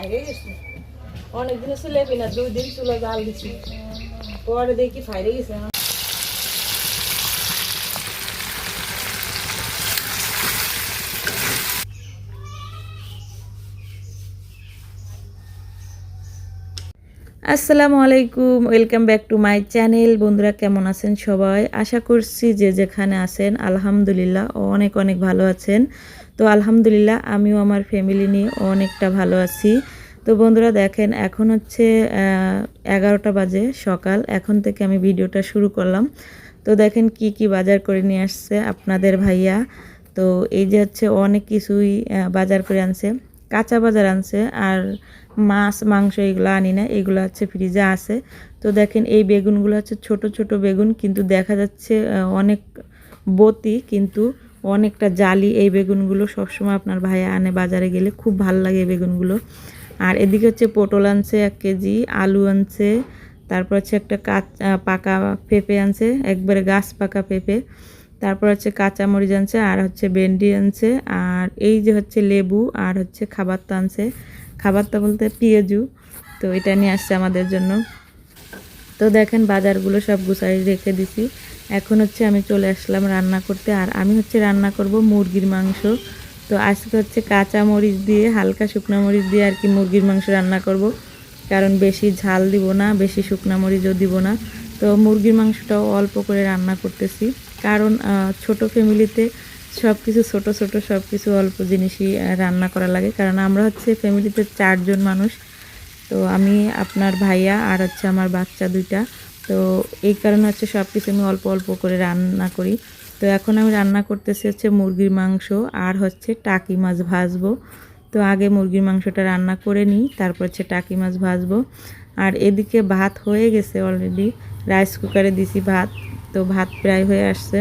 ফাইরে গেছে। অনেকদিন চুলে না দুই দিন চুলো জাল দিছি। পরে দেখি ফাইরে গেছে। আসসালামু আলাইকুম, welcome back to my channel. বন্ধুরা, কেমন আছেন সবাই? আশা করছি যে যেখানে আছেন, আলহামদুলিল্লাহ, অনেক অনেক ভালো আছেন। তো আলহামদুলিল্লাহ, আমিও আমার ফ্যামিলি নিয়ে অনেকটা ভালো আছি। তো বন্ধুরা, দেখেন, এখন হচ্ছে এগারোটা বাজে সকাল। এখন থেকে আমি ভিডিওটা শুরু করলাম। তো দেখেন, কি কি বাজার করে নিয়ে আসছে আপনাদের ভাইয়া। তো এই যে হচ্ছে, অনেক কিছুই বাজার করে আনছে। কাঁচা বাজার আনছে আর মাছ, মাংস এগুলো আনি না, এগুলো হচ্ছে ফ্রিজে আছে। তো দেখেন এই বেগুনগুলো হচ্ছে ছোট ছোট বেগুন, কিন্তু দেখা যাচ্ছে অনেক বতি, কিন্তু অনেকটা জালি এই বেগুনগুলো সবসময় আপনার ভাইয়া আনে বাজারে গেলে। খুব ভালো লাগে বেগুনগুলো। আর এদিকে হচ্ছে পটল আনছে এক কেজি, আলু আনছে, তারপর হচ্ছে একটা কাঁচ পাকা পেঁপে আনছে, একবারে গাছ পাকা পেঁপে। তারপর হচ্ছে কাঁচা মরিচ আনছে, আর হচ্ছে ভেন্ডি আনছে, আর এই যে হচ্ছে লেবু, আর হচ্ছে খাবারটা আনছে। খাবারটা বলতে পেঁয়াজু, তো এটা নিয়ে আসছে আমাদের জন্য। তো দেখেন বাজারগুলো সব গুছাই রেখে দিছি। এখন হচ্ছে আমি চলে আসলাম রান্না করতে, আর আমি হচ্ছে রান্না করব মুরগির মাংস। তো আজকে হচ্ছে কাঁচা মরিচ দিয়ে, হালকা শুকনো মরিচ দিয়ে আর কি মুরগির মাংস রান্না করব। কারণ বেশি ঝাল দিব না, বেশি শুকনো মরিচও দিব না। তো মুরগির মাংসটাও অল্প করে রান্না করতেছি। কারণ ছোট ফ্যামিলিতে সব কিছু ছোট ছোট সব কিছু অল্প জিনিসই রান্না করা লাগে। কারণ আমরা হচ্ছে ফ্যামিলিতে চারজন মানুষ। তো আমি, আপনার ভাইয়া আর হচ্ছে আমার বাচ্চা দুইটা। তো এই কারণে হচ্ছে সব কিছু আমি অল্প অল্প করে রান্না করি। তো এখন আমি রান্না করতেছি হচ্ছে মুরগির মাংস আর হচ্ছে টাকি মাছ ভাজবো। তো আগে মুরগির মাংসটা রান্না করে নিই, তারপর হচ্ছে টাকি মাছ ভাজবো। আর এদিকে ভাত হয়ে গেছে অলরেডি রাইস কুকারে দিছি ভাত। তো ভাত প্রায় হয়ে আসছে।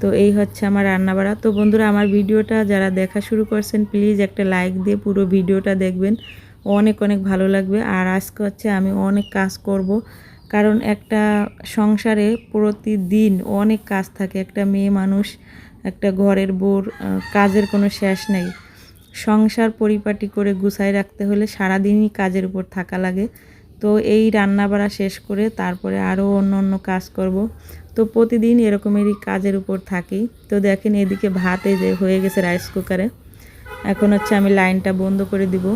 তো এই হচ্ছে আমার রান্নাবাড়া। তো বন্ধুরা, আমার ভিডিওটা যারা দেখা শুরু করছেন প্লিজ একটা লাইক দিয়ে পুরো ভিডিওটা দেখবেন। অনেক অনেক ভালো লাগবে। আর আজকে হচ্ছে আমি অনেক কাজ করব। কারণ একটা সংসারে প্রতিদিন অনেক কাজ থাকে। একটা মেয়ে মানুষ, একটা ঘরের বোর কাজের কোনো শেষ নেই। সংসার পরিপাটি করে গুছাই রাখতে হলে সারাদিনই কাজের উপর থাকা লাগে। তো এই রান্না বাড়া শেষ করে তারপরে আরও অন্য অন্য কাজ করব। তো প্রতিদিন এরকমেরই কাজের উপর থাকি। তো দেখেন এদিকে ভাত এই যে হয়ে গেছে রাইস কুকারে এখন হচ্ছে আমি লাইনটা বন্ধ করে দিব।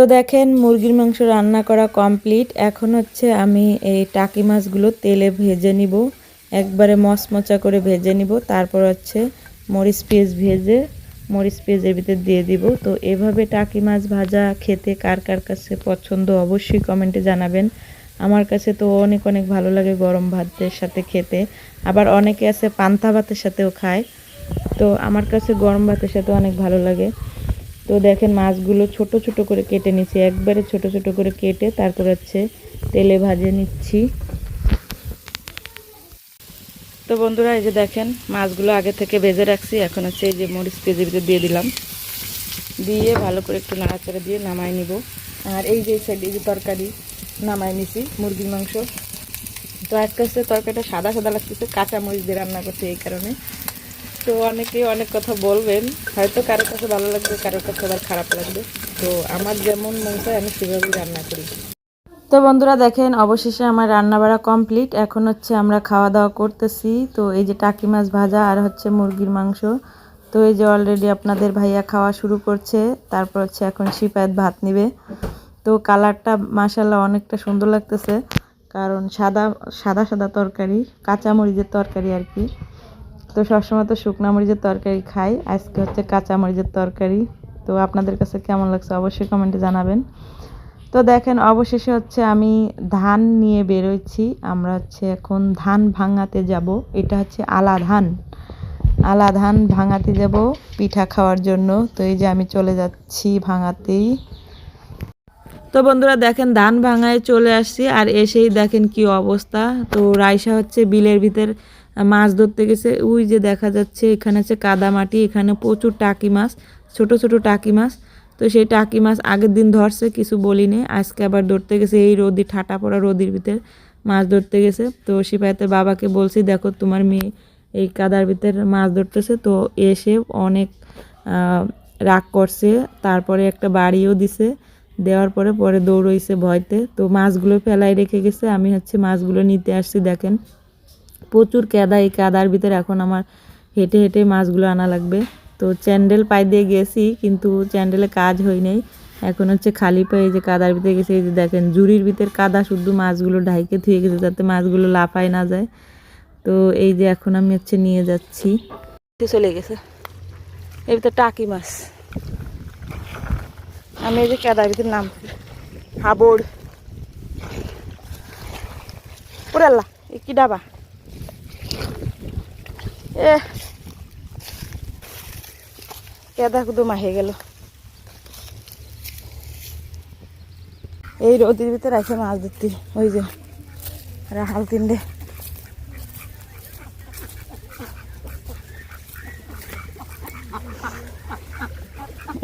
তো দেখেন, মুরগির মাংস রান্না করা কমপ্লিট এখন হচ্ছে আমি এই টাকি মাছগুলো তেলে ভেজে নিব। একবারে মচমচা করে ভেজে নিব। তারপর হচ্ছে মরিচ পেঁয়াজ ভেজে মরিচ পেঁয়াজের ভিতরে দিয়ে দিব। তো এভাবে টাকি মাছ ভাজা খেতে কার কার কাছে পছন্দ অবশ্যই কমেন্টে জানাবেন। আমার কাছে তো অনেক অনেক ভালো লাগে গরম ভাতের সাথে খেতে। আবার অনেকে আছে পান্তা ভাতের সাথেও খায়। তো আমার কাছে গরম ভাতের সাথে অনেক ভালো লাগে। তো দেখেন মাছগুলো ছোট ছোট করে কেটে নিচ্ছি একবারে ছোট ছোট করে কেটে তারপর হচ্ছে তেলে ভাজে নিচ্ছি। তো বন্ধুরা, এই যে দেখেন মাছগুলো আগে থেকে ভেজে রাখছি। এখন হচ্ছে এই যে মরিচ পেঁয়াজের ভিতরে দিয়ে দিলাম। দিয়ে ভালো করে একটু নাড়াচাড়া দিয়ে নামাই নিব। আর এই যে সাইডে যে তরকারি নামাই নিছি, মুরগির মাংস। তো আজকে হচ্ছে তরকারিটা সাদা সাদা লাগতেছে কাঁচা মরিচ দিয়ে রান্না করছি এই কারণে। তো অনেকে অনেক কথা বলবেন। হয়তো কারোর কাছে ভালো লাগবে, কারোর কাছে আবার খারাপ লাগবে। তো আমার যেমন মন চায়, আমি সেভাবেই রান্না করি। তো বন্ধুরা দেখেন, অবশেষে আমার রান্না বাড়া কমপ্লিট। এখন হচ্ছে আমরা খাওয়া দাওয়া করতেছি। তো এই যে টাকি মাছ ভাজা আর হচ্ছে মুরগির মাংস। তো এই যে অলরেডি আপনাদের ভাইয়া খাওয়া শুরু করছে। তারপর হচ্ছে এখন সিপায়াত ভাত নিবে। তো কালারটা মাসাল্লাহ অনেকটা সুন্দর লাগতেছে। কারণ সাদা সাদা সাদা তরকারি, কাঁচামরিচের তরকারি আর কি। তো সবসময় তো শুকনা মরিচের তরকারি খাই। আজকে হচ্ছে কাঁচা মরিচের তরকারি। তো আপনাদের কাছে কেমন লাগছে অবশ্যই কমেন্টে জানাবেন। তো দেখেন, অবশেষে হচ্ছে আমি ধান নিয়ে বেরোচ্ছি আমরা হচ্ছে এখন ধান ভাঙাতে যাব। এটা হচ্ছে আলা ধান। আলা ধান ভাঙাতে যাব পিঠা খাওয়ার জন্য। তো এই যে আমি চলে যাচ্ছি ভাঙাতেই। তো বন্ধুরা দেখেন, ধান ভাঙায় চলে আসছি। আর এসেই দেখেন কি অবস্থা। তো রাইসা হচ্ছে বিলের ভিতর মাছ ধরতে গেছে, ওই যে দেখা যাচ্ছে এখানে হচ্ছে কাদা মাটি এখানে প্রচুর টাকি মাছ, ছোট ছোট টাকি মাছ। তো সেই টাকি মাছ আগের দিন ধরছে, কিছু বলিনি, আজকে আবার ধরতে গেছে, এই রোদি, ঠাটা পড়া রোদির ভিতরে মাছ ধরতে গেছে। তো সিপাহিতে বাবাকে বলছি, দেখো, তোমার মেয়ে এই কাদার ভিতরে মাছ ধরতেছে। তো এসে অনেক রাগ করছে, তারপরে একটা বাড়িও দিছে, দেওয়ার পরে পরে দৌড়ইছে ভয়তে। তো মাছগুলো ফেলাই রেখে গেছে, আমি হচ্ছে মাছগুলো নিতে আসছি, দেখেন। প্রচুর কাদা, এই কাদার ভিতরে এখন আমার হেঁটে হেঁটে মাছগুলো আনা লাগবে। তো চ্যান্ডেল পাই দিয়ে গেছি, কিন্তু চ্যান্ডেলে কাজ হয় নাই এখন হচ্ছে খালি পায়ে এই যে কাদার ভিতরে গেছে, এই যে দেখেন জুড়ির ভিতর কাদা শুদ্ধ মাছগুলো ঢাইকে ধুয়ে গেছে যাতে মাছগুলো লাফায় না যায়। তো এই যে এখন আমি হচ্ছে নিয়ে যাচ্ছি। চলে গেছে। এর ভিতরে টাকি মাছ। আমি এই যে কাদার ভিতরে নাম হাবড়। ওরে আল্লাহ কি ডাবা? এ কেদা কুদু মাহে গেল। এই রোদের ভিতরে আছে মাছ ধরতে, ওই যে রাহাল তিনটে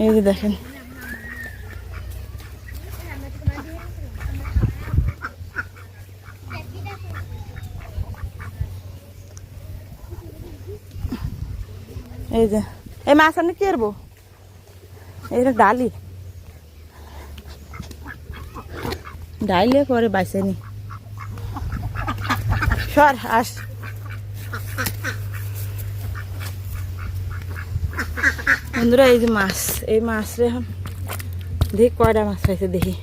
এই যে দেখেন এই যে, এই মাছ আমি কি করব? এটা ডালি। ডাইলে পরে বাইসেনি সর, আস। বন্ধুরা, এই যে মাছ, এই মাছ রে দেখি কয়টা মাছ পাইছে দেখি।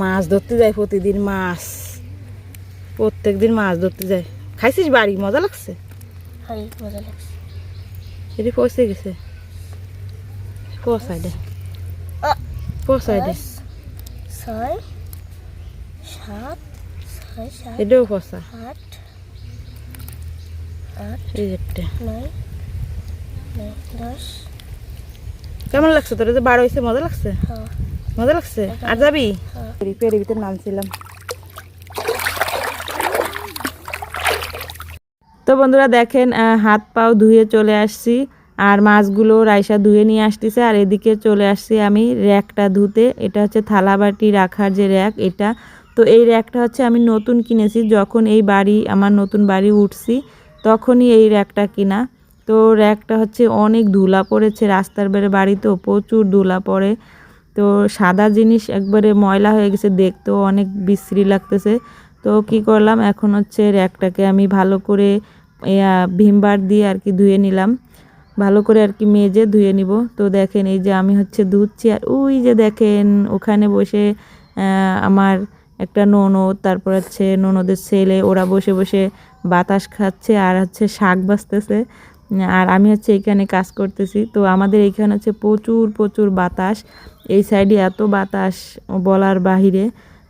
মাছ ধরতে যায় প্রতিদিন, মাছ। প্রত্যেক দিন মাছ ধরতে যায়। খাইছিস বাড়ি? মজা লাগছে? মজা লাগছে এটি পৌঁছে গেছে। পৌঁছাই দে। পৌঁছাই দে। পাঁচ, ছয় সাত ছয় সাত এটাও পৌঁছা। আট আট এই যে নয় নয় দশ। কেমন লাগছে তোর? যে বার হয়েছে মজা লাগছে? হ্যাঁ। মজা লাগছে? আর যাবি? হ্যাঁ। পেরে ভিতরে নামছিলাম। তো বন্ধুরা দেখেন হাত পাও ধুয়ে চলে আসছি আর মাছগুলো রাইসা ধুয়ে নিয়ে আসতেছে। আর এদিকে চলে আসছি আমি র্যাকটা ধুতে। এটা হচ্ছে থালা বাটি রাখার যে র্যাক, এটা। তো এই র্যাকটা হচ্ছে আমি নতুন কিনেছি। যখন এই বাড়ি, আমার নতুন বাড়ি উঠছি, তখনই এই র্যাকটা কিনা। তো র্যাকটা হচ্ছে অনেক ধুলা পড়েছে রাস্তার বেড়ে বাড়ি তো প্রচুর ধুলা পড়ে। তো সাদা জিনিস একবারে ময়লা হয়ে গেছে দেখতেও অনেক বিশ্রী লাগতেছে। তো কি করলাম, এখন হচ্ছে র্যাকটাকে আমি ভালো করে ভিমবার দিয়ে আর কি ধুয়ে নিলাম। ভালো করে আর কি মেজে ধুয়ে নিব। তো দেখেন এই যে আমি হচ্ছে ধুচ্ছি আর ওই যে দেখেন ওখানে বসে আমার একটা ননদ, তারপর হচ্ছে ননদের ছেলে, ওরা বসে বসে বাতাস খাচ্ছে আর হচ্ছে শাক বাজতেছে আর আমি হচ্ছে এখানে কাজ করতেছি। তো আমাদের এইখানে হচ্ছে প্রচুর প্রচুর বাতাস। এই সাইডে এত বাতাস বলার বাহিরে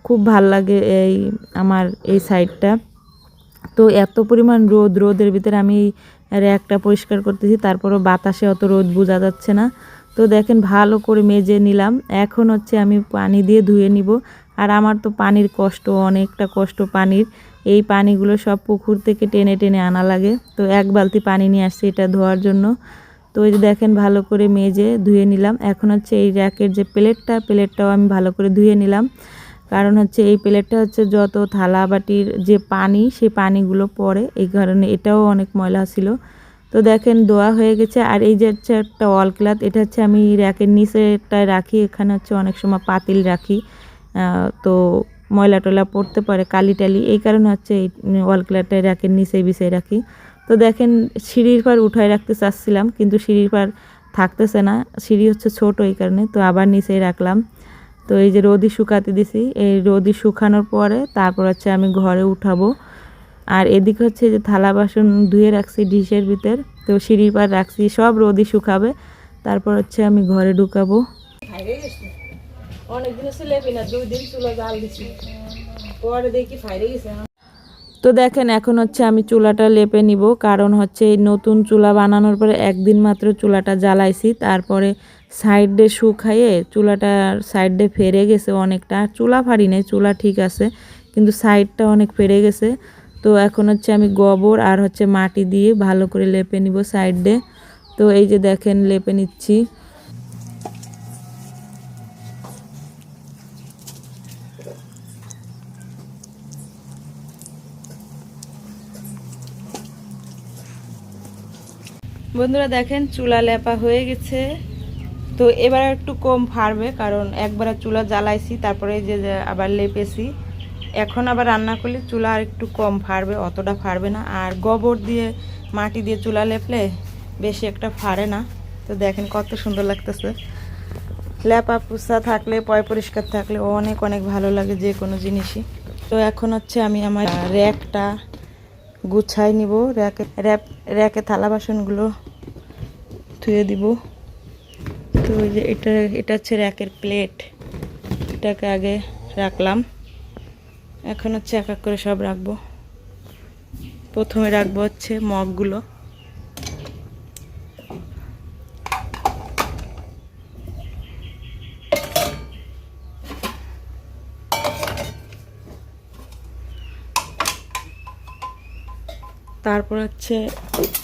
খুব ভালো লাগে এই আমার এই সাইডটা। তো এত পরিমাণ রোদ, রোদের ভিতরে আমি র্যাকটা পরিষ্কার করতেছি, তারপরও বাতাসে অত রোদ বোঝা যাচ্ছে না। তো দেখেন ভালো করে মেজে নিলাম। এখন হচ্ছে আমি পানি দিয়ে ধুয়ে নিব। আর আমার তো পানির কষ্ট, অনেকটা কষ্ট পানির। এই পানিগুলো সব পুকুর থেকে টেনে টেনে আনা লাগে। তো এক বালতি পানি নিয়ে আসছি এটা ধোয়ার জন্য। তো এই যে দেখেন ভালো করে মেজে ধুয়ে নিলাম। এখন হচ্ছে এই র্যাকের যে প্লেটটা, প্লেটটাও আমি ভালো করে ধুয়ে নিলাম। কারণ হচ্ছে এই প্লেটটা হচ্ছে যত থালা বাটির যে পানি, সেই পানিগুলো পড়ে। এই কারণে এটাও অনেক ময়লা ছিল। তো দেখেন, দোয়া হয়ে গেছে। আর এই যে হচ্ছে একটা ওয়াল ক্লাথ, এটা হচ্ছে আমি র্যাকের নিচেটায় রাখি। এখানে হচ্ছে অনেক সময় পাতিল রাখি। তো ময়লা টয়লা পড়তে পারে কালি টালি। এই কারণে হচ্ছে এই ওয়াল ক্লাথটা র্যাকের নিচে বিছিয়ে রাখি। তো দেখেন, সিঁড়ির পার উঠায় রাখতে চাচ্ছিলাম, কিন্তু সিঁড়ির পার থাকতেছে না। সিঁড়ি হচ্ছে ছোট এই কারণে, তো আবার নিচেই রাখলাম। তো এই যে রোদি শুকাতে দিছি এই রোদি শুকানোর পরে তারপর হচ্ছে আমি ঘরে উঠাবো। আর এদিকে হচ্ছে যে থালা বাসন ধুয়ে রাখছি ডিশের ভিতর তো সিঁড়ির পার রাখছি সব রোদি শুকাবে। তারপর হচ্ছে আমি ঘরে ঢুকাবো। তো দেখেন এখন হচ্ছে আমি চুলাটা লেপে নিব কারণ হচ্ছে এই নতুন চুলা বানানোর পরে একদিন মাত্র চুলাটা জ্বালাইছি। তারপরে সাইডে শুকাইয়ে চুলাটার সাইডে ফেরে গেছে অনেকটা। চুলা ফাড়ি নেই, চুলা ঠিক আছে, কিন্তু সাইডটা অনেক ফেরে গেছে। তো এখন হচ্ছে আমি গোবর আর হচ্ছে মাটি দিয়ে ভালো করে লেপে নিব সাইডে। তো এই যে দেখেন, লেপে নিচ্ছি। বন্ধুরা দেখেন, চুলা লেপা হয়ে গেছে। তো এবার একটু কম ফাড়বে কারণ একবার চুলা জ্বালাইছি, তারপরে যে আবার লেপেছি। এখন আবার রান্না করলে চুলা আর একটু কম ফাড়বে অতটা ফাড়বে না। আর গোবর দিয়ে, মাটি দিয়ে চুলা লেপলে বেশি একটা ফাড়ে না। তো দেখেন কত সুন্দর লাগতেছে। লেপা পুষা থাকলে, পয় পরিষ্কার থাকলে অনেক অনেক ভালো লাগে যে কোনো জিনিসই। তো এখন হচ্ছে আমি আমার র্যাকটা গুছাই নিব। র্যাকে, র্যাপ, র্যাকে থালা বাসনগুলো ধুয়ে দিব। ওই যে এটা এটা হচ্ছে র্যাকের প্লেট। এটাকে আগে রাখলাম। এখন হচ্ছে এক এক করে সব রাখব। প্রথমে রাখব হচ্ছে মগগুলো। তারপর হচ্ছে,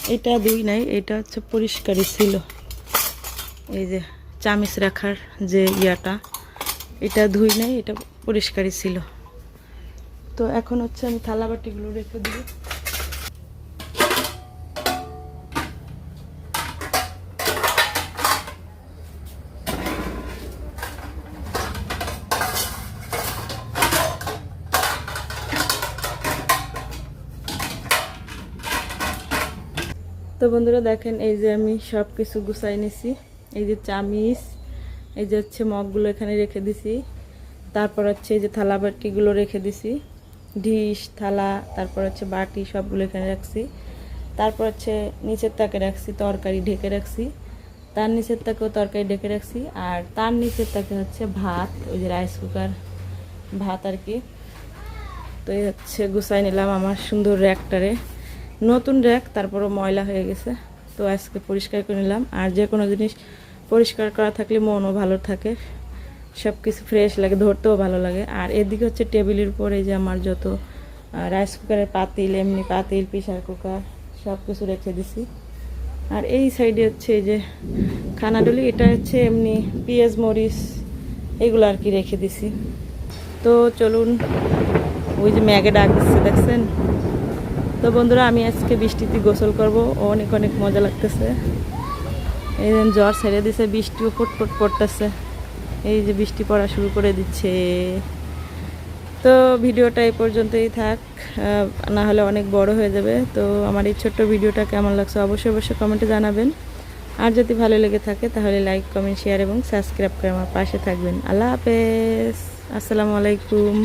এটা দুই নাই, এটা হচ্ছে পরিষ্কারই ছিল। এই যে চামিচ রাখার যে ইয়াটা, এটা ধুই নাই, এটা পরিষ্কারই ছিল। তো এখন হচ্ছে আমি থালা বাটিগুলো রেখে দিব। তো বন্ধুরা দেখেন, এই যে আমি সব কিছু গুছাই নিছি। এই যে চামিচ, এই যে হচ্ছে মগগুলো এখানে রেখে দিছি। তারপর হচ্ছে এই যে থালা বাটিগুলো রেখে দিছি। ডিশ, থালা, তারপর হচ্ছে বাটি সবগুলো এখানে রাখছি। তারপর হচ্ছে নিচের তাকে রাখছি, তরকারি ঢেকে রাখছি। তার নিচের তাকেও তরকারি ঢেকে রাখছি। আর তার নিচের তাকে হচ্ছে ভাত, ওই যে রাইস কুকার, ভাত আর কি। তো এই হচ্ছে গুছাই নিলাম আমার সুন্দর র্যাকটারে। নতুন র্যাক, তারপরও ময়লা হয়ে গেছে। তো আজকে পরিষ্কার করে নিলাম। আর যে কোনো জিনিস পরিষ্কার করা থাকলে মনও ভালো থাকে সব কিছু ফ্রেশ লাগে, ধরতেও ভালো লাগে। আর এদিকে হচ্ছে টেবিলের উপরে যে আমার যত রাইস কুকারের পাতিল, এমনি পাতিল প্রেশার কুকার সব কিছু রেখে দিছি। আর এই সাইডে হচ্ছে এই যে খানাডলি এটা হচ্ছে এমনি পেঁয়াজ, মরিচ, এগুলো আর কি রেখে দিছি। তো চলুন, ওই যে ম্যাগে ডাক দিচ্ছে, দেখছেন? তো বন্ধুরা, আমি আজকে বৃষ্টিতে গোসল করব, অনেক অনেক মজা লাগতেছে। এই যে জ্বর ছেড়ে দিছে, বৃষ্টিও ফুটফুট পড়তেছে। এই যে বৃষ্টি পড়া শুরু করে দিচ্ছে। তো ভিডিওটা এই পর্যন্তই থাক। না হলে অনেক বড় হয়ে যাবে। তো আমার এই ছোট্ট ভিডিওটা কেমন লাগছে অবশ্যই অবশ্যই কমেন্টে জানাবেন। আর যদি ভালো লেগে থাকে, তাহলে লাইক, কমেন্ট, শেয়ার এবং সাবস্ক্রাইব করে আমার পাশে থাকবেন। আল্লাহ হাফেজ। আসসালামু আলাইকুম।